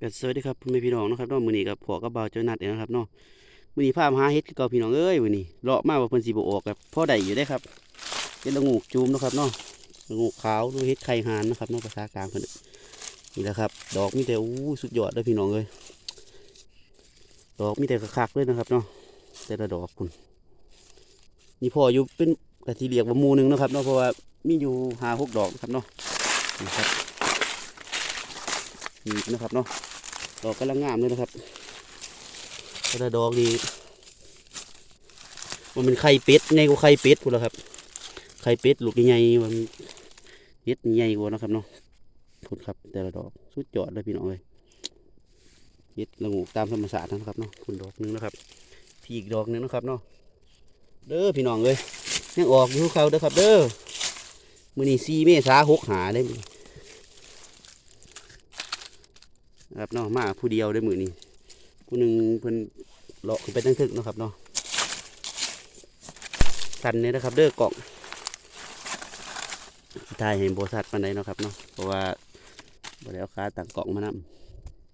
ก็สวัสดีครับพ่อแม่พี่น้องนะครับเนาะมื้อนี้กับพ่อกับบ่าเจ้านัดเองนะครับเนาะมื้อนี้พามาหาเฮ็ดคือเก่าพี่น้องเอ้ยมื้อนี้เลาะมาว่าเพิ่นสิบ่ออกกับพ่อได้อยู่ได้ครับเฮ็ดละงูกจูมนะครับเนาะละงูกขาวหรือเฮ็ดไข่หานนะครับเนาะภาษากลางเพิ่นนี่แหละครับ ดอกมีแต่อู้สุดยอดเด้อพี่น้องเอ้ยดอกมีแต่คักๆเลยนะครับเนาะแต่ละดอกคุณนี่พ่ออยู่เป็นกะที่เรียกว่าหมู่นึงนะครับเนาะเพราะว่ามีอยู่ห้าหกดอกนะครับเนาะนี่ครับ นี่นะครับเนาะดอกกำลังงามเลยนะครับแต่ละดอกดีมันเป็นไข่เป็ดไงกว่าไข่เป็ดพูแล้วครับ ไข่เป็ดลูกใหญ่ๆมันเฮ็ดใหญ่กว่านะครับเนาะพูดครับ แต่ละดอกสุดยอดเลยพี่น้องเลยเฮ็ดละงูตามธรรมชาตินะครับเนาะคุณดอกหนึงนะครับพี่อีกดอกหนึงนะครับเนาะเด้อพี่น้องเลยยังออกอยู่เขาเด้อครับ เด้อมือนี้4เมษาหกหาเลยมื้อ นะครับเนาะมาผู้เดียวได้มือนี้ผู้หนึ่งเพิ่นเลาะขึ้นไปตั้งทึกเนาะครับเนาะสันเนี่ยนะครับ เด้อกล่องทายเห็นโบสัตปันใดเนาะครับเนาะเพราะว่าบริเอาขาต่างกล่องมาน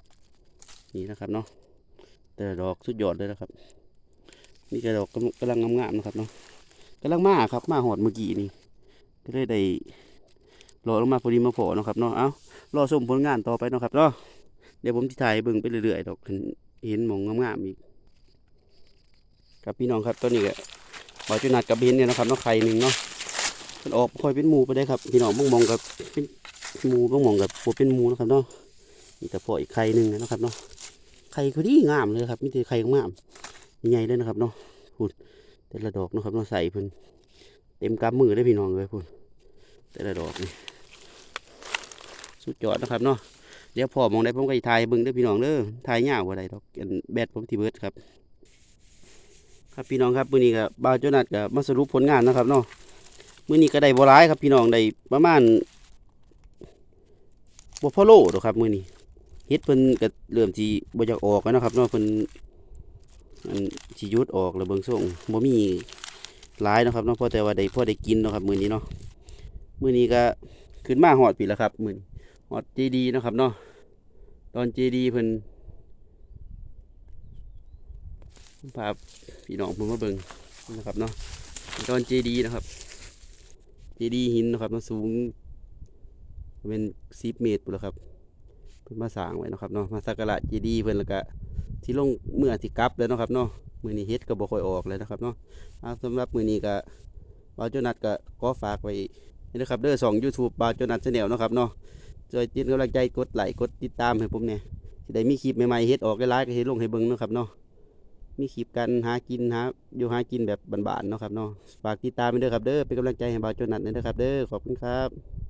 ำนี่นะครับเนาะแต่ดอกสุดยอดเลยนะครับนี่กระดอกกำลังงามๆนะครับเนาะกำลังมาครับมาหอดเมื่อกี้นี่ก็เลยได้รอลงมาพอดีมาโผล่นาะครับเนาะเอ้ารอชมผลงานต่อไปเนาะครับเนาะ เดี๋ยวผมจะถ่ายเบิ่งไปเรื่อยๆดอกเห็นเห็นมองงามๆอีกครับพี่น้องครับตัวนี้ก็บอจุนัดกับเบนเนี่ยนะครับน้องไข่หนึ่งเนาะมันออกค่อยเป็นหมูไปได้ครับ พี่น้องบางมองกับเป็นหมูบางมองกับบัเป็นหมูนะครับเนาะมีแต่พออีกไข่หนึ่งนะครับเนาะไข่คือดีงามเลยครับมีแต่ไข่งามใหญ่เลยนะครับเนาะพูดแต่ละดอกนะครับเนาะใส่เพิ่นเต็มกำมือได้พี่น้องเลยพูดแต่ละดอกนี่สุดยอดนะครับเนาะ เดี๋ยวพอมองได้ผมก็สิถ่ายให้เบิ่งเด้อพี่น้องเด้อถ่ายยาวว่าใดดอกอันแบตผมที่เบิดครับ ครับพี่น้องครับมื้อนี้ก็บ่าวโจนัดก็มาสรุปผลงานนะครับเนาะมื้อนี้ก็ได้บ่หลายครับพี่น้องได้ประมาณบ่พอโลดอกครับมื้อนี้เฮ็ดเพิ่นก็เริ่มสิบ่อยากออกแล้วนะครับเนาะเพิ่นอันสิยุดออกแล้วเบิ่งส่งบ่มีหลายนะครับเนาะพอแต่ว่าได้พอได้กินเนาะครับมื้อนี้เนาะมื้อนี้ก็ขึ้นมาฮอดปีแล้วครับมื้อนี้ อดเจดีนะครับเนาะตอนเจดีเพิ่นพาพี่น้องเพิ่นมาเบิ่งนะครับเนาะตอนเจดีนะครับเจดีหินนะครับมันสูงเป็นสิบเมตรปุ่นแหล้วครับเพิ่นมาสร้างไว้นะครับเนาะมาสักการะเจดีเพิ่นแล้วก็ที่ลงเมื่อที่กลับแล้วนะครับเนาะมือนี้เฮ็ดก็บ่ค่อยออกเลยนะครับเนาะสำหรับมือนี้ก็บาวโจนัดก็ขอฝากไว้นะครับเด้อสอง YouTube บ่าวโจนัด Channel เนะครับเนาะ ช่วยติดกำลังใจกดไลค์กดติดตามให้ผมเนี่ยจะได้มีคลิปใหม่ๆเฮ็ดออกหลายๆก็เฮ็ดลงให้เบิ่งเนาะครับเนาะมีคลิปกันหากินหาอยู่หากินแบบบ้านๆเนาะครับเนาะฝากติดตามไปเด้อครับเด้อเป็นกำลังใจให้บ่าวโจนัดด้วยนะครับเด้อขอบคุณครับ